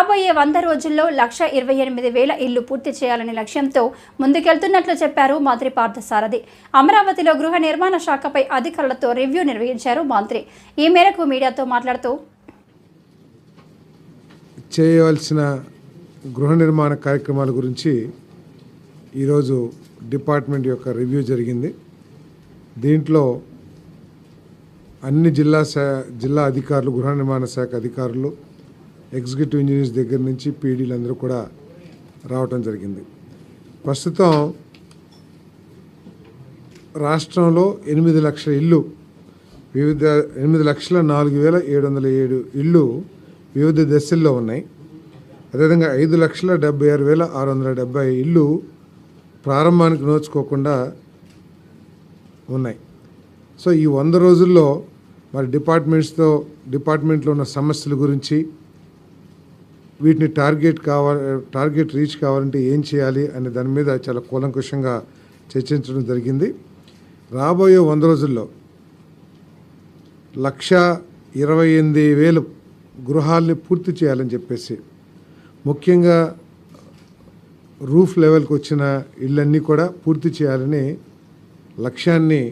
రాబోయే వంద రోజుల్లో లక్ష ఇరవై ఎనిమిది వేల ఇల్లు పూర్తి చేయాలనే లక్ష్యంతో ముందుకెళ్తున్నట్లు చెప్పారు మంత్రి పార్థసారథి. అమరావతిలో గృహ నిర్మాణ శాఖపై అధికారులతో రివ్యూ నిర్వహించారు మంత్రి. ఈ మేరకు మీడియాతో మాట్లాడుతూ చేయవలసిన గృహ నిర్మాణ కార్యక్రమాల గురించి ఈరోజు డిపార్ట్మెంట్ యొక్క రివ్యూ జరిగింది. దీంట్లో అన్ని జిల్లా శా జిల్లా అధికారులు గృహ నిర్మాణ శాఖ అధికారులు ఎగ్జిక్యూటివ్ ఇంజనీర్స్ దగ్గర నుంచి పీడీలు అందరూ కూడా రావటం జరిగింది. ప్రస్తుతం రాష్ట్రంలో ఎనిమిది లక్షల ఇల్లు వివిధ ఎనిమిది లక్షల నాలుగు వేల ఏడు వందల ఏడు ఇళ్ళు వివిధ దశల్లో ఉన్నాయి. అదేవిధంగా ఐదు లక్షల డెబ్బై ఆరు వేల ఆరు వందల డెబ్బై ఇళ్ళు ప్రారంభానికి నోచుకోకుండా ఉన్నాయి. సో ఈ వంద రోజుల్లో మరి డిపార్ట్మెంట్స్తో డిపార్ట్మెంట్లో ఉన్న సమస్యల గురించి వీటిని టార్గెట్ కావాలి టార్గెట్ రీచ్ కావాలంటే ఏం చేయాలి అనే దాని మీద చాలా కూలంకుషంగా చర్చించడం జరిగింది. రాబోయే వంద రోజుల్లో లక్ష ఇరవై ఎనిమిది వేలు గృహాల్ని పూర్తి చేయాలని చెప్పేసి ముఖ్యంగా రూఫ్ లెవెల్కి వచ్చిన ఇళ్ళన్నీ కూడా పూర్తి చేయాలని లక్ష్యాన్ని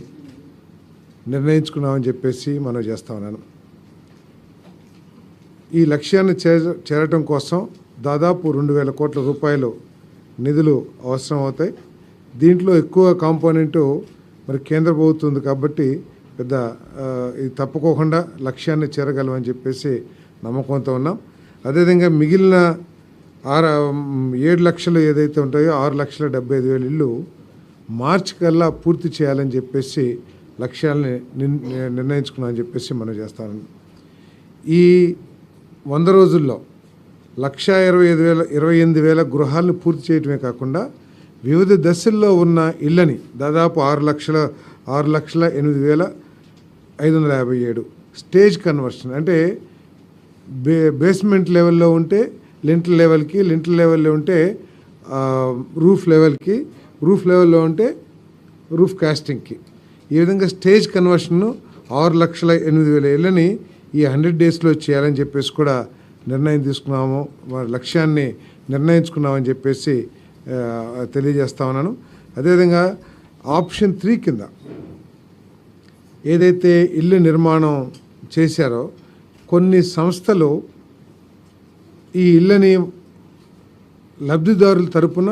నిర్ణయించుకున్నామని చెప్పేసి మనం చేస్తా ఉన్నాను. ఈ లక్ష్యాన్ని చేర చేరటం కోసం దాదాపు రెండు వేల కోట్ల రూపాయలు నిధులు అవసరం అవుతాయి దీంట్లో ఎక్కువ కాంపోనెంటు మరి కేంద్ర ప్రభుత్వం ఉంది కాబట్టి పెద్ద ఇది తప్పుకోకుండా లక్ష్యాన్ని చేరగలమని చెప్పేసి నమ్మకంతో ఉన్నాం. అదేవిధంగా మిగిలిన ఆరు ఏడు లక్షలు ఏదైతే ఉంటాయో ఆరు లక్షల డెబ్బై ఐదు వేల ఇల్లు మార్చి కల్లా పూర్తి చేయాలని చెప్పేసి లక్ష్యాలని నిర్ణయించుకున్నామని చెప్పేసి మనం చేస్తాను ఈ వంద రోజుల్లో లక్ష ఇరవై ఐదు వేల ఇరవై ఎనిమిది వేల గృహాలను పూర్తి చేయటమే కాకుండా వివిధ దశల్లో ఉన్న ఇళ్ళని దాదాపు ఆరు లక్షల ఆరు లక్షల ఎనిమిది వేల ఐదు వందల యాభై ఏడు స్టేజ్ కన్వర్షన్. అంటే బే బేస్మెంట్ లెవెల్లో ఉంటే లింటల్ లెవెల్కి లింటల్ లెవెల్లో ఉంటే రూఫ్ లెవెల్కి రూఫ్ లెవెల్లో ఉంటే రూఫ్ కాస్టింగ్కి. ఈ విధంగా స్టేజ్ కన్వర్షన్ ఆరు లక్షల ఎనిమిది వేల ఇళ్ళని ఈ హండ్రెడ్ డేస్లో చేయాలని చెప్పేసి కూడా నిర్ణయం తీసుకున్నాము. వారి లక్ష్యాన్ని నిర్ణయించుకున్నామని చెప్పేసి తెలియజేస్తా ఉన్నాను. అదేవిధంగా ఆప్షన్ త్రీ కింద ఏదైతే ఇల్లు నిర్మాణం చేశారో కొన్ని సంస్థలు ఈ ఇళ్ళని లబ్ధిదారుల తరపున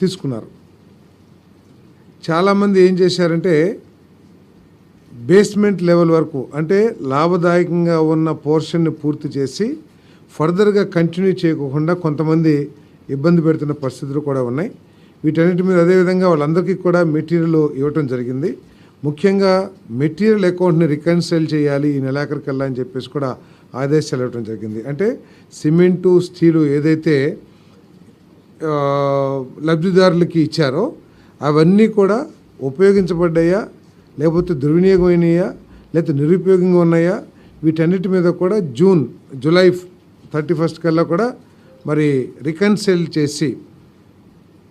తీసుకున్నారు. చాలామంది ఏం చేశారంటే బేస్మెంట్ లెవెల్ వరకు అంటే లాభదాయకంగా ఉన్న పోర్షన్ని పూర్తి చేసి ఫర్దర్గా కంటిన్యూ చేయకుండా కొంతమంది ఇబ్బంది పెడుతున్న పరిస్థితులు కూడా ఉన్నాయి. వీటన్నిటి మీద అదేవిధంగా వాళ్ళందరికీ కూడా మెటీరియల్ ఇవ్వటం జరిగింది. ముఖ్యంగా మెటీరియల్ అకౌంట్ని రికన్సైల్ చేయాలి ఈ నెలాఖరికల్లా అని చెప్పేసి కూడా ఆదేశాలు ఇవ్వటం జరిగింది. అంటే సిమెంటు స్టీలు ఏదైతే లబ్ధిదారులకి ఇచ్చారో అవన్నీ కూడా ఉపయోగించబడ్డాయా? లేకపోతే దుర్వినియోగమైనయా లేకపోతే నిరుపయోగంగా ఉన్నాయా? వీటన్నిటి మీద కూడా జూన్ జూలై థర్టీ ఫస్ట్ కల్లా కూడా మరి రికన్సైల్ చేసి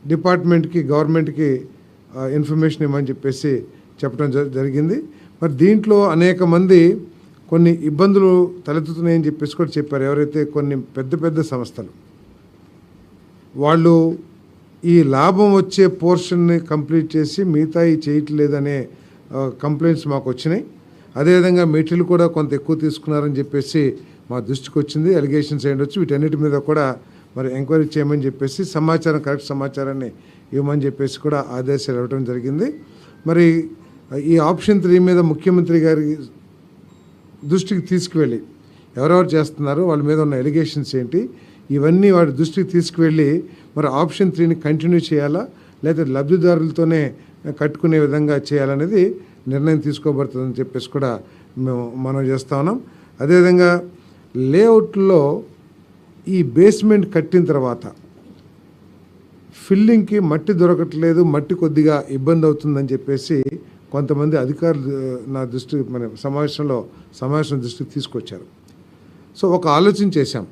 డిపార్ట్మెంట్కి గవర్నమెంట్కి ఇన్ఫర్మేషన్ ఇవ్వమని చెప్పేసి చెప్పడం జ- జరిగింది. మరి దీంట్లో అనేక మంది కొన్ని ఇబ్బందులు తలెత్తుతున్నాయని చెప్పేసి కూడా చెప్పారు ఎవరైతే కొన్ని పెద్ద పెద్ద సంస్థలు. వాళ్ళు ఈ లాభం వచ్చే పోర్షన్ని కంప్లీట్ చేసి మిగతా చేయట్లేదనే కంప్లైంట్స్ మాకు వచ్చినాయి. అదేవిధంగా మెటీరియల్ కూడా కొంత ఎక్కువ తీసుకున్నారని చెప్పేసి మా దృష్టికి వచ్చింది. అలిగేషన్స్ ఏంటొచ్చు వీటన్నిటి మీద కూడా మరి ఎంక్వైరీ చేయమని చెప్పేసి సమాచారం కరెక్ట్ సమాచారాన్ని ఇవ్వమని చెప్పేసి కూడా ఆదేశాలు ఇవ్వడం జరిగింది. మరి ఈ ఆప్షన్ త్రీ మీద ముఖ్యమంత్రి గారి దృష్టికి తీసుకువెళ్ళి ఎవరెవరు చేస్తున్నారు వాళ్ళ మీద ఉన్న ఎలిగేషన్స్ ఏంటి ఇవన్నీ వాడి దృష్టికి తీసుకువెళ్ళి మరి ఆప్షన్ త్రీని కంటిన్యూ చేయాలా లేదా లబ్ధిదారులతోనే కట్టుకునే విధంగా చేయాలనేది నిర్ణయం తీసుకోబడుతుందని చెప్పేసి కూడా మేము మనం చేస్తా ఉన్నాం. అదేవిధంగా లేఅవుట్లో ఈ బేస్మెంట్ కట్టిన తర్వాత ఫిల్లింగ్కి మట్టి దొరకట్లేదు మట్టి కొద్దిగా ఇబ్బంది అవుతుందని చెప్పేసి కొంతమంది అధికారులు నా దృష్టి మన సమావేశంలో సమావేశం దృష్టికి తీసుకొచ్చారు. సో ఒక ఆలోచన చేశాం.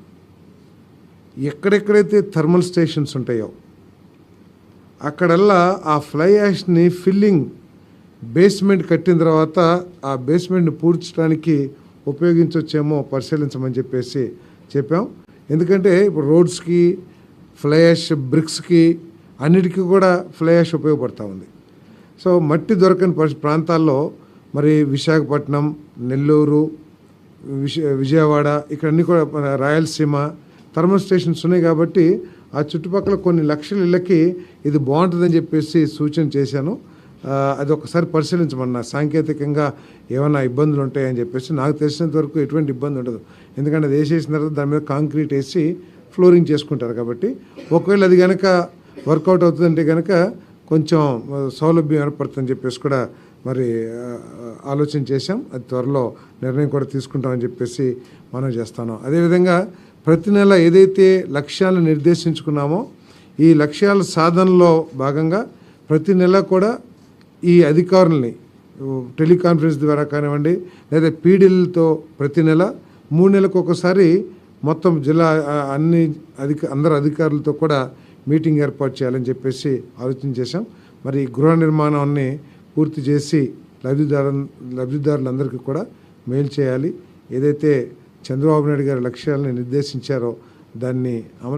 ఎక్కడెక్కడైతే థర్మల్ స్టేషన్స్ ఉంటాయో అక్కడల్లా ఆ ఫ్లై యాష్ని ఫిల్లింగ్ బేస్మెంట్ కట్టిన తర్వాత ఆ బేస్మెంట్ని పూడ్చడానికి ఉపయోగించవచ్చేమో పరిశీలించమని చెప్పేసి చెప్పాం. ఎందుకంటే ఇప్పుడు రోడ్స్కి ఫ్లై యాష్ బ్రిక్స్కి అన్నిటికీ కూడా ఫ్లై యాష్ ఉపయోగపడుతూ ఉంది. సో మట్టి దొరకని ప్రాంతాల్లో మరి విశాఖపట్నం నెల్లూరు విజయవాడ ఇక్కడ అన్ని కూడా రాయలసీమ థర్మల్ స్టేషన్స్ ఉన్నాయి కాబట్టి ఆ చుట్టుపక్కల కొన్ని లక్షల ఇళ్ళకి ఇది బాగుంటుందని చెప్పేసి సూచన చేశాను. అది ఒకసారి పరిశీలించమన్నా. సాంకేతికంగా ఏమైనా ఇబ్బందులు ఉంటాయని చెప్పేసి నాకు తెలిసినంత వరకు ఎటువంటి ఇబ్బంది ఉండదు. ఎందుకంటే అది వేసేసిన తర్వాత దాని మీద కాంక్రీట్ వేసి ఫ్లోరింగ్ చేసుకుంటారు కాబట్టి ఒకవేళ అది కనుక వర్కౌట్ అవుతుందంటే కనుక కొంచెం సౌలభ్యం ఏర్పడుతుందని చెప్పేసి కూడా మరి ఆలోచన చేశాం. అది త్వరలో నిర్ణయం కూడా తీసుకుంటామని చెప్పేసి మనం చేస్తాను. అదేవిధంగా ప్రతి నెల ఏదైతే లక్ష్యాలను నిర్దేశించుకున్నామో ఈ లక్ష్యాల సాధనలో భాగంగా ప్రతి నెల కూడా ఈ అధికారుల్ని టెలికాన్ఫరెన్స్ ద్వారా కానివ్వండి లేదా పీడీలతో ప్రతి నెల మూడు నెలలకు ఒకసారి మొత్తం జిల్లా అన్ని అధిక అందరు అధికారులతో కూడా మీటింగ్ ఏర్పాటు చేయాలని చెప్పేసి ఆలోచన చేశాం. మరి ఈ గృహ నిర్మాణాన్ని పూర్తి చేసి లబ్ధిదారు లబ్ధిదారులందరికీ కూడా మేలు చేయాలి. ఏదైతే చంద్రబాబు నాయుడు గారి లక్ష్యాలను నిర్దేశించారో దాన్ని అమలు